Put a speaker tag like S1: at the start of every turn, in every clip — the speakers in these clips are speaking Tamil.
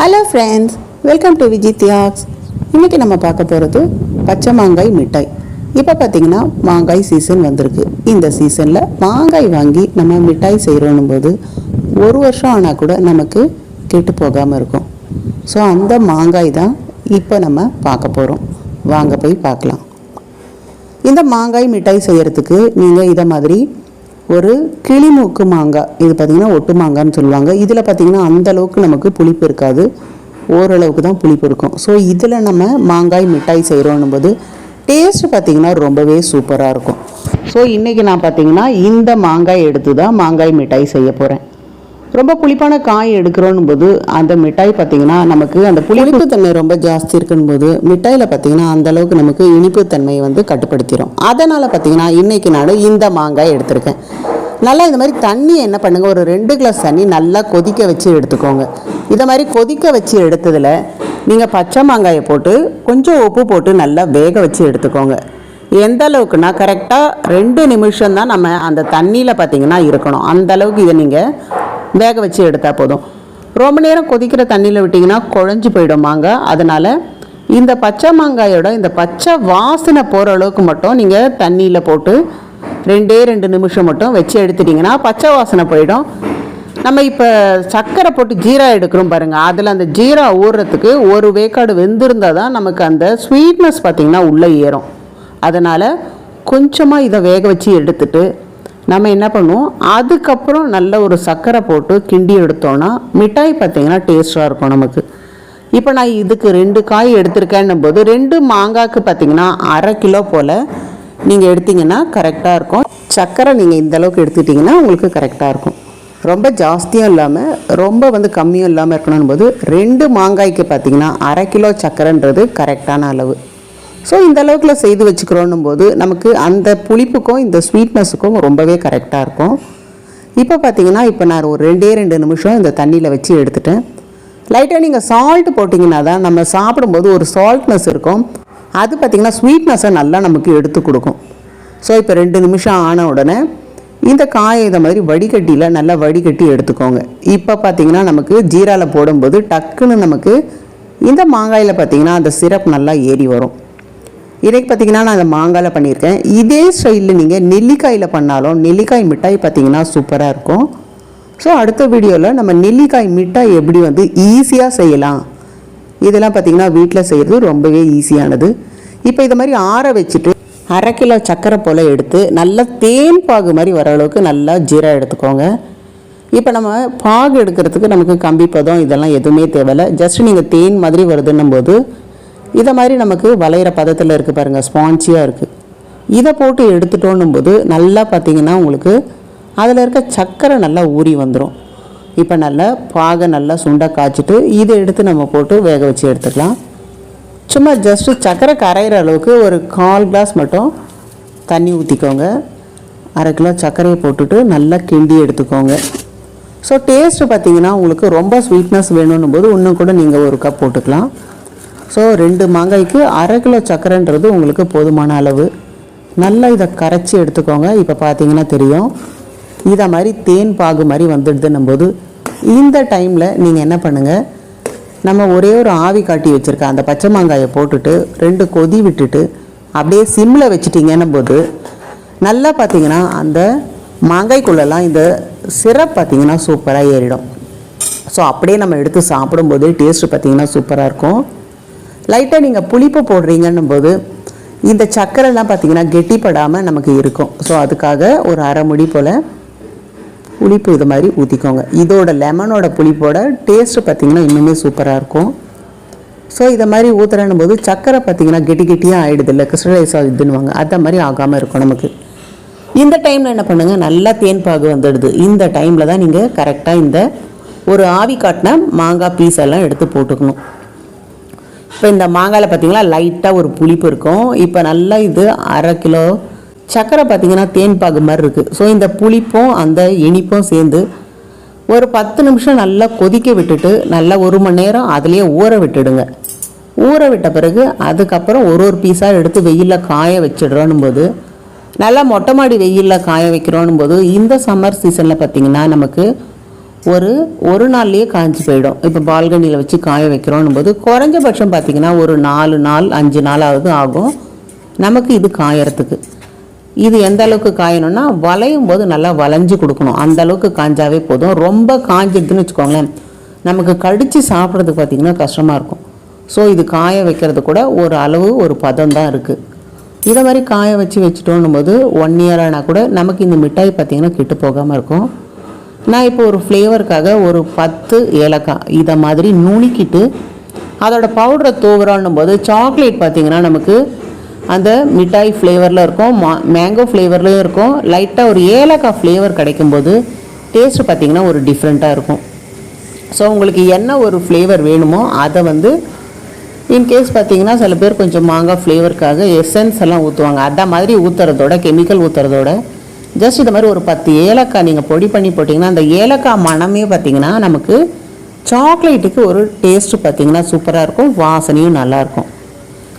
S1: Hello friends welcome to Viji தியாக்ஸ் இன்றைக்கி நம்ம பார்க்க போகிறது பச்சை மாங்காய் மிட்டாய். இப்போ பார்த்தீங்கன்னா மாங்காய் சீசன் வந்திருக்கு. இந்த சீசனில் மாங்காய் வாங்கி நம்ம மிட்டாய் செய்கிறோன்னும் போது ஒரு வருஷம் ஆனால் கூட நமக்கு கெட்டு போகாமல் இருக்கும். ஸோ அந்த மாங்காய் தான் இப்போ நம்ம பார்க்க போகிறோம் வாங்க போய் பார்க்கலாம். இந்த மாங்காய் மிட்டாய் செய்கிறதுக்கு நீங்கள் இதை மாதிரி ஒரு கிளிமூக்கு மாங்காய் இது பார்த்தீங்கன்னா ஒட்டு மாங்கான்னு சொல்லுவாங்க. இதில் பார்த்திங்கன்னா அந்த அளவுக்கு நமக்கு புளிப்பு இருக்காது. ஓரளவுக்கு தான் புளிப்பு இருக்கும். ஸோ இதில் நம்ம மாங்காய் மிட்டாய் செய்கிறோன்னும் போது டேஸ்ட் பார்த்தீங்கன்னா ரொம்பவே சூப்பராக இருக்கும். ஸோ இன்றைக்கி நான் பார்த்திங்கன்னா இந்த மாங்காய் எடுத்து தான் மாங்காய் மிட்டாய் செய்ய போகிறேன் ரொம்ப புளிப்பான காய் எடுக்கிறோம் போது அந்த மிட்டாய் பார்த்தீங்கன்னா நமக்கு அந்த புளிப்பு தன்மை ரொம்ப ஜாஸ்தி இருக்குன்னு போது மிட்டாயில் பார்த்தீங்கன்னா அந்த அளவுக்கு நமக்கு இனிப்பு தன்மையை வந்து கட்டுப்படுத்திடும் அதனால் பார்த்தீங்கன்னா இன்னைக்கு நான் இந்த மாங்காய் எடுத்திருக்கேன். நல்லா இந்த மாதிரி தண்ணி என்ன பண்ணுங்கள் ஒரு ரெண்டு கிளாஸ் தண்ணி நல்லா கொதிக்க வச்சு எடுத்துக்கோங்க. இதை மாதிரி கொதிக்க வச்சு எடுத்ததில் நீங்கள் பச்சை மாங்காயை போட்டு கொஞ்சம் உப்பு போட்டு நல்லா வேக வச்சு எடுத்துக்கோங்க. எந்த அளவுக்குன்னா கரெக்டாக ரெண்டு நிமிஷம் தான் நம்ம அந்த தண்ணியில் பார்த்தீங்கன்னா இருக்கணும். அந்த அளவுக்கு இதை நீங்கள் வேக வச்சு எடுத்தால் போதும். ரொம்ப நேரம் கொதிக்கிற தண்ணியில் விட்டிங்கன்னா குழஞ்சி போயிடும் மாங்காய் அதனால் இந்த பச்சை மாங்காயோட இந்த பச்சை வாசனை போகிற அளவுக்கு மட்டும் நீங்கள் தண்ணியில் போட்டு ரெண்டே ரெண்டு நிமிஷம் மட்டும் வச்சு எடுத்துட்டிங்கன்னா பச்சை வாசனை போயிடும். நம்ம இப்போ சர்க்கரை போட்டு ஜீரா எடுக்கிறோம் பாருங்கள் அதில் அந்த ஜீரா ஊறுறதுக்கு ஒரு வேக்காடு வெந்திருந்தால் தான் நமக்கு அந்த ஸ்வீட்னஸ் பார்த்திங்கன்னா உள்ளே ஏறும். அதனால் கொஞ்சமாக இதை வேக வச்சு எடுத்துட்டு நம்ம என்ன பண்ணுவோம்? அதுக்கப்புறம் நல்ல ஒரு சர்க்கரை போட்டு கிண்டி எடுத்தோன்னா மிட்டாய் பார்த்திங்கன்னா டேஸ்ட்டாக இருக்கும் நமக்கு. இப்போ நான் இதுக்கு ரெண்டு காய் எடுத்திருக்கேன்னும் போது ரெண்டு மாங்காய்க்கு பார்த்தீங்கன்னா அரை கிலோ போல் நீங்கள் எடுத்தீங்கன்னா கரெக்டாக இருக்கும். சர்க்கரை நீங்கள் இந்த அளவுக்கு எடுத்துட்டிங்கன்னா உங்களுக்கு கரெக்டாக இருக்கும். ரொம்ப ஜாஸ்தியும் இல்லாமல் ரொம்ப வந்து கம்மியும் இல்லாமல் இருக்கணும் போது ரெண்டு மாங்காய்க்கு பார்த்தீங்கன்னா அரை கிலோ சர்க்கரைன்றது கரெக்டான அளவு. ஸோ இந்த அளவுக்குல செய்து வச்சுக்கிறோன்னும் போது நமக்கு அந்த புளிப்புக்கும் இந்த ஸ்வீட்னஸுக்கும் ரொம்பவே கரெக்டாக இருக்கும். இப்போ பார்த்தீங்கன்னா இப்போ நான் ஒரு ரெண்டே ரெண்டு நிமிஷம் இந்த தண்ணியில் வச்சு எடுத்துட்டேன். லைட்டாக நீங்கள் சால்ட் போட்டிங்கன்னா தான் நம்ம சாப்பிடும்போது ஒரு சால்ட்னஸ் இருக்கும். அது பார்த்திங்கன்னா ஸ்வீட்னஸை நல்லா நமக்கு எடுத்து கொடுக்கும். ஸோ இப்போ ரெண்டு நிமிஷம் ஆன உடனே இந்த காயை இதை மாதிரி வடிகட்டியில் நல்லா வடிகட்டி எடுத்துக்கோங்க. இப்போ பார்த்தீங்கன்னா நமக்கு ஜீராவில் போடும்போது டக்குன்னு நமக்கு இந்த மாங்காயில் பார்த்தீங்கன்னா அந்த சிரப் நல்லா ஏறி வரும். இன்றைக்கி பார்த்தீங்கன்னா நான் அந்த மாங்காயில் பண்ணியிருக்கேன். இதே ஸ்டைலில் நீங்கள் நெல்லிக்காயில் பண்ணாலும் நெல்லிக்காய் மிட்டாய் பார்த்தீங்கன்னா சூப்பராக இருக்கும். ஸோ அடுத்த வீடியோவில் நம்ம நெல்லிக்காய் மிட்டாய் எப்படி வந்து ஈஸியாக செய்யலாம். இதெல்லாம் பார்த்தீங்கன்னா வீட்டில் செய்கிறது ரொம்பவே ஈஸியானது இப்போ இதை மாதிரி ஆற வச்சுட்டு அரை கிலோ சர்க்கரை போல் எடுத்து நல்லா தேன் பாகு மாதிரி வர அளவுக்கு நல்லா ஜீரா எடுத்துக்கோங்க. இப்போ நம்ம பாகு எடுக்கிறதுக்கு நமக்கு கம்பி பதம் இதெல்லாம் எதுவுமே தேவையில்லை. ஜஸ்ட் நீங்கள் தேன் மாதிரி வருதுன்னும் போது இதை மாதிரி நமக்கு வளையிற பதத்தில் இருக்குது பாருங்கள் ஸ்பான்ச்சியாக இருக்குது இதை போட்டு எடுத்துட்டோன்னும் போது நல்லா பார்த்தீங்கன்னா உங்களுக்கு அதில் இருக்க சர்க்கரை நல்லா ஊறி வந்துடும் இப்போ நல்லா பாகை நல்லா சுண்டை காய்ச்சிட்டு இதை எடுத்து நம்ம போட்டு வேக வச்சு எடுத்துக்கலாம். சும்மா ஜஸ்ட்டு சர்க்கரை கரையிற அளவுக்கு ஒரு கால் கிளாஸ் மட்டும் தண்ணி ஊற்றிக்கோங்க அரை கிலோ சர்க்கரையை போட்டுட்டு நல்லா கிண்டி எடுத்துக்கோங்க. ஸோ டேஸ்ட்டு பார்த்தீங்கன்னா உங்களுக்கு ரொம்ப ஸ்வீட்னஸ் வேணும்னும் போது இன்னும் கூட நீங்கள் ஒரு கப் போட்டுக்கலாம். ஸோ ரெண்டு மாங்காய்க்கு அரை கிலோ சர்க்கரைன்றது உங்களுக்கு போதுமான அளவு. நல்லா இதை கரைச்சி எடுத்துக்கோங்க. இப்போ பார்த்தீங்கன்னா தெரியும். இதை மாதிரி தேன் பாகு மாதிரி வந்துடுதுன்னும் போது இந்த டைமில் நீங்கள் என்ன பண்ணுங்கள் நம்ம ஒரே ஒரு ஆவி காட்டி வச்சுருக்க அந்த பச்சை மாங்காயை போட்டுட்டு ரெண்டு கொதி விட்டுட்டு அப்படியே சிம்மில் வச்சுட்டிங்கன்னும் போது நல்லா பார்த்தீங்கன்னா அந்த மாங்காய்க்குள்ளெல்லாம் இந்த சிரப் பார்த்தீங்கன்னா சூப்பராக ஏறிடும். ஸோ அப்படியே நம்ம எடுத்து சாப்பிடும்போது டேஸ்ட்டு பார்த்தீங்கன்னா சூப்பராக இருக்கும். லைட்டாக நீங்கள் புளிப்பு போடுறீங்கன்னும் போது இந்த சக்கரைலாம் பார்த்தீங்கன்னா கெட்டிப்படாமல் நமக்கு இருக்கும். ஸோ அதுக்காக ஒரு அரை முடி போல் புளிப்பு இது மாதிரி ஊற்றிக்கோங்க இதோட லெமனோட புளிப்போட டேஸ்ட்டு பார்த்தீங்கன்னா இன்னுமே சூப்பராக இருக்கும். ஸோ இதை மாதிரி ஊற்றுறன்னும் போது சக்கரை பார்த்தீங்கன்னா கெட்டி கெட்டியாக ஆகிடுது இல்லை கிறிஸ்டலைஸ் ஆகுதுன்னுவாங்க அந்த மாதிரி ஆகாமல் இருக்கும் நமக்கு. இந்த டைமில் என்ன பண்ணுங்கள் நல்லா தேன் பாகு வந்துடுது. இந்த டைமில் தான் நீங்கள் கரெக்டாக இந்த ஒரு ஆவி காட்டின மாங்காய் பீஸ் எல்லாம் எடுத்து போட்டுக்கணும். இப்போ இந்த மாங்காயில் பார்த்திங்கன்னா லைட்டாக ஒரு புளிப்பு இருக்கும். இப்போ நல்லா இது அரை கிலோ சர்க்கரை பார்த்தீங்கன்னா தேன் பாகு மாதிரி இருக்குது ஸோ இந்த புளிப்பும் அந்த இனிப்பும் சேர்ந்து ஒரு பத்து நிமிஷம் நல்லா கொதிக்க விட்டுட்டு நல்லா ஒரு மணி நேரம் அதுலேயே ஊற விட்டுடுங்க. ஊற விட்ட பிறகு அதுக்கப்புறம் ஒரு ஒரு பீஸாக எடுத்து வெயிலில் காய வச்சிடுறோன்னும் போது நல்லா மொட்டை மாடி வெயிலில் காய வைக்கிறோன்னும் போது இந்த சம்மர் சீசனில் பார்த்தீங்கன்னா நமக்கு ஒரு ஒரு நாள்லேயே காய்ஞ்சி போயிடும். இப்போ பால்கனியில் வச்சு காய வைக்கிறோன்னும் போது குறைஞ்சபட்சம் பார்த்தீங்கன்னா ஒரு நாலு நாள் அஞ்சு நாளாவது ஆகும் நமக்கு இது காயறதுக்கு. இது எந்த அளவுக்கு காயணும்னா வளையும் போது நல்லா வளைஞ்சு கொடுக்கணும். அந்த அளவுக்கு காஞ்சாவே போதும். ரொம்ப காஞ்சிடுதுன்னு வச்சுக்கோங்களேன். நமக்கு கடித்து சாப்பிட்றதுக்கு பார்த்திங்கன்னா கஷ்டமாக இருக்கும். ஸோ இது காய வைக்கிறது கூட ஒரு அளவு ஒரு பதம் தான் இருக்குது இதை மாதிரி காய வச்சு வச்சுட்டோன்னும் போது ஒன் இயர் ஆனால் கூட நமக்கு இந்த மிட்டாய் பார்த்திங்கன்னா கெட்டு போகாமல் இருக்கும். நான் இப்போ ஒரு ஃப்ளேவருக்காக ஒரு பத்து ஏலக்காய் இதை மாதிரி நுணுக்கிட்டு அதோட பவுடரை தூவுறோன்னும் போது சாக்லேட் பார்த்திங்கன்னா நமக்கு அந்த மிட்டாய் ஃப்ளேவரில் இருக்கும் மா மேங்கோ ஃப்ளேவர்லேயும் இருக்கும். லைட்டாக ஒரு ஏலக்காய் ஃப்ளேவர் கிடைக்கும்போது டேஸ்ட் பார்த்திங்கன்னா ஒரு டிஃப்ரெண்ட்டாக இருக்கும். ஸோ உங்களுக்கு என்ன ஒரு ஃப்ளேவர் வேணுமோ அதை வந்து இன்கேஸ் பார்த்தீங்கன்னா சில பேர் கொஞ்சம் மாங்காய் ஃப்ளேவருக்காக எசன்ஸ் எல்லாம் ஊற்றுவாங்க அதை மாதிரி ஊற்றுறதோட கெமிக்கல் ஊற்றுறதோட ஜஸ்ட் இது மாதிரி ஒரு பத்து ஏலக்காய் நீங்கள் பொடி பண்ணி போட்டிங்கன்னா அந்த ஏலக்காய் மணமே பார்த்தீங்கன்னா நமக்கு சாக்லேட்டுக்கு ஒரு டேஸ்ட்டு பார்த்தீங்கன்னா சூப்பராக இருக்கும் வாசனையும் நல்லாயிருக்கும்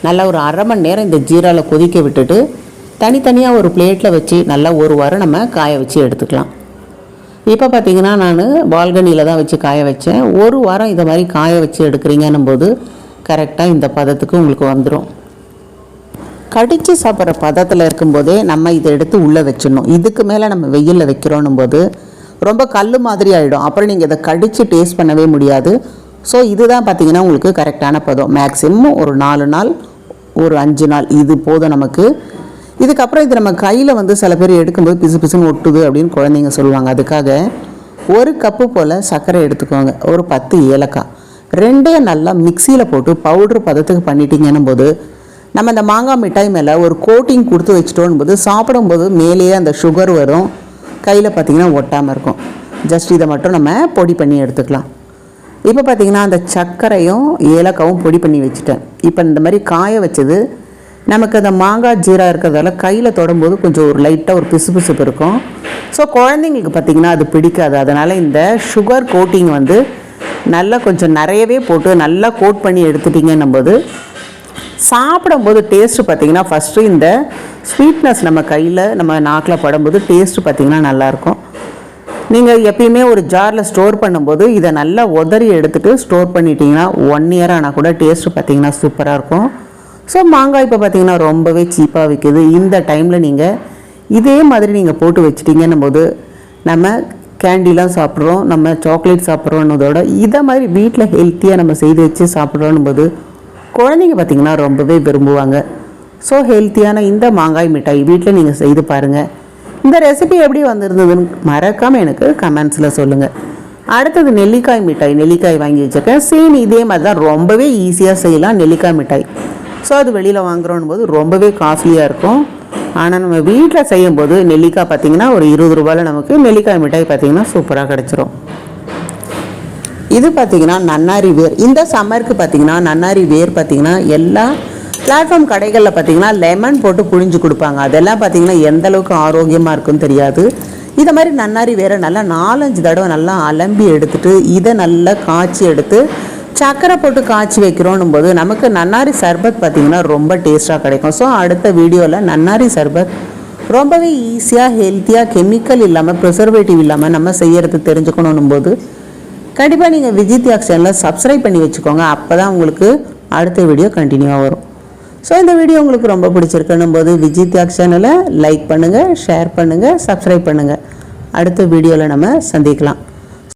S1: நல்லா ஒரு அரை மணி நேரம் இந்த ஜீராவில் கொதிக்க விட்டுட்டு தனித்தனியாக ஒரு பிளேட்டில் வச்சு நல்லா ஒரு வாரம் நம்ம காய வச்சு எடுத்துக்கலாம். இப்போ பார்த்தீங்கன்னா நான் பால்கனியில் தான் வச்சு காய வச்சேன். ஒரு வாரம் இதை மாதிரி காய வச்சு எடுக்கிறீங்கன்னும் போது கரெக்டாக இந்த பதத்துக்கு உங்களுக்கு வந்துடும் கடித்து சாப்பிட்ற பதத்தில் இருக்கும்போதே நம்ம இதை எடுத்து உள்ளே வச்சிடணும். இதுக்கு மேலே நம்ம வெயிலில் வைக்கிறோன்னும் போது ரொம்ப கல் மாதிரி ஆகிடும் அப்புறம் நீங்கள் இதை கடித்து டேஸ்ட் பண்ணவே முடியாது. ஸோ இதுதான் பார்த்தீங்கன்னா உங்களுக்கு கரெக்டான பதம். மேக்ஸிமம் ஒரு நாலு நாள் ஒரு அஞ்சு நாள் இது போதும் நமக்கு. இதுக்கப்புறம் இது நம்ம கையில் வந்து சில பேர் எடுக்கும்போது பிசு பிசுன்னு ஒட்டுது அப்படின்னு குழந்தைங்க சொல்லுவாங்க. அதுக்காக ஒரு கப்பு போல் சர்க்கரை எடுத்துக்கோங்க. ஒரு பத்து ஏலக்காய். ரெண்டே நல்லா மிக்சியில் போட்டு பவுட்ரு பதத்துக்கு பண்ணிட்டீங்கன்னும் போது நம்ம இந்த மாங்காய் மிட்டாய் மேலே ஒரு கோட்டிங் கொடுத்து வச்சிட்டோம் போது சாப்பிடும்போது மேலேயே அந்த சுகர் வரும். கையில் பார்த்தீங்கன்னா ஒட்டாமல் இருக்கும். ஜஸ்ட் இதை மட்டும் நம்ம பொடி பண்ணி எடுத்துக்கலாம். இப்போ பார்த்தீங்கன்னா அந்த சர்க்கரையும் ஏலக்காவும் பொடி பண்ணி வச்சுட்டேன். இப்போ இந்த மாதிரி காய வச்சது நமக்கு அந்த மாங்காய் ஜீரா இருக்கிறதால கையில் தொடும்போது கொஞ்சம் ஒரு லைட்டாக ஒரு பிசுபிசுப்பு இருக்கும். ஸோ குழந்தைங்களுக்கு பார்த்திங்கன்னா அது பிடிக்காது. அதனால் இந்த சுகர் கோட்டிங் வந்து நல்லா கொஞ்சம் நிறையவே போட்டு நல்லா கோட் பண்ணி எடுத்துட்டிங்கன்னும் போது சாப்பிடும்போது டேஸ்ட்டு பார்த்தீங்கன்னா ஃபஸ்ட்டு இந்த ஸ்வீட்னஸ் நம்ம கையில் நம்ம நாக்கில் படும்போது டேஸ்ட்டு பார்த்தீங்கன்னா நல்லாயிருக்கும். நீங்கள் எப்பயுமே ஒரு ஜாரில் ஸ்டோர் பண்ணும்போது இதை நல்லா உதறி எடுத்துகிட்டு ஸ்டோர் பண்ணிட்டீங்கன்னா ஒன் இயர் ஆனால் கூட டேஸ்ட்டு பார்த்தீங்கன்னா சூப்பராக இருக்கும். ஸோ மாங்காய் இப்போ பார்த்தீங்கன்னா ரொம்பவே சீப்பாக விற்கிது இந்த டைமில் நீங்கள் இதே மாதிரி நீங்கள் போட்டு வச்சிட்டிங்கன்னும் போது நம்ம கேண்டிலாம் சாப்பிட்றோம் நம்ம சாக்லேட் சாப்பிட்றோன்னதோட இதை மாதிரி வீட்டில் ஹெல்த்தியாக நம்ம செய்து வச்சு சாப்பிட்றோன்னும் போது குழந்தைங்க பார்த்திங்கன்னா ரொம்பவே விரும்புவாங்க. ஸோ ஹெல்த்தியான இந்த மாங்காய் மிட்டாய் வீட்டில் நீங்கள் செய்து பாருங்கள் இந்த ரெசிபி எப்படி வந்திருந்ததுன்னு மறக்காமல் எனக்கு கமெண்ட்ஸில் சொல்லுங்கள் அடுத்தது நெல்லிக்காய் மிட்டாய். நெல்லிக்காய் வாங்கி வச்சுருக்கேன். சேம் இதே மாதிரி தான் ரொம்பவே ஈஸியாக செய்யலாம் நெல்லிக்காய் மிட்டாய். ஸோ அது வெளியில் வாங்குறோம் போது ரொம்பவே காஸ்ட்லியாக இருக்கும். ஆனால் நம்ம வீட்டில் செய்யும்போது நெல்லிக்காய் பார்த்திங்கன்னா ஒரு இருபது ரூபாயில் நமக்கு நெல்லிக்காய் மிட்டாய் பார்த்திங்கன்னா சூப்பராக கிடச்சிரும். இது பார்த்தீங்கன்னா நன்னாரி வேர். இந்த சம்மருக்கு பார்த்தீங்கன்னா நன்னாரி வேர் பார்த்தீங்கன்னா எல்லா பிளாட்ஃபார்ம் கடைகளில் பார்த்தீங்கன்னா லெமன் போட்டு புழிஞ்சு கொடுப்பாங்க. அதெல்லாம் பார்த்தீங்கன்னா எந்த அளவுக்கு ஆரோக்கியமாக இருக்குன்னு தெரியாது. இதை மாதிரி நன்னாரி வேற நல்லா நாலஞ்சு தடவை நல்லா அலம்பி எடுத்துட்டு இதை நல்லா காய்ச்சி எடுத்து சக்கரை போட்டு காய்ச்சி வைக்கிறோன்னும் போது நமக்கு நன்னாரி சர்பத் பார்த்திங்கன்னா ரொம்ப டேஸ்ட்டாக கிடைக்கும். ஸோ அடுத்த வீடியோவில் நன்னாரி சர்பத். ரொம்பவே ஈஸியாக ஹெல்த்தியாக கெமிக்கல் இல்லாமல் ப்ரிசர்வேட்டிவ் இல்லாமல் நம்ம செய்யறது தெரிஞ்சுக்கணும் போது கண்டிப்பாக நீங்கள் விஜய் தியாக் சேனலை சப்ஸ்கிரைப் பண்ணி வச்சுக்கோங்க. அப்போ தான் உங்களுக்கு அடுத்த வீடியோ கண்டினியூவாக வரும். ஸோ இந்த வீடியோ உங்களுக்கு ரொம்ப பிடிச்சிருக்கணும் போது விஜித் சேனலை லைக் பண்ணுங்கள் ஷேர் பண்ணுங்கள் சப்ஸ்கிரைப் பண்ணுங்கள் அடுத்த வீடியோவில் நம்ம சந்திக்கலாம்.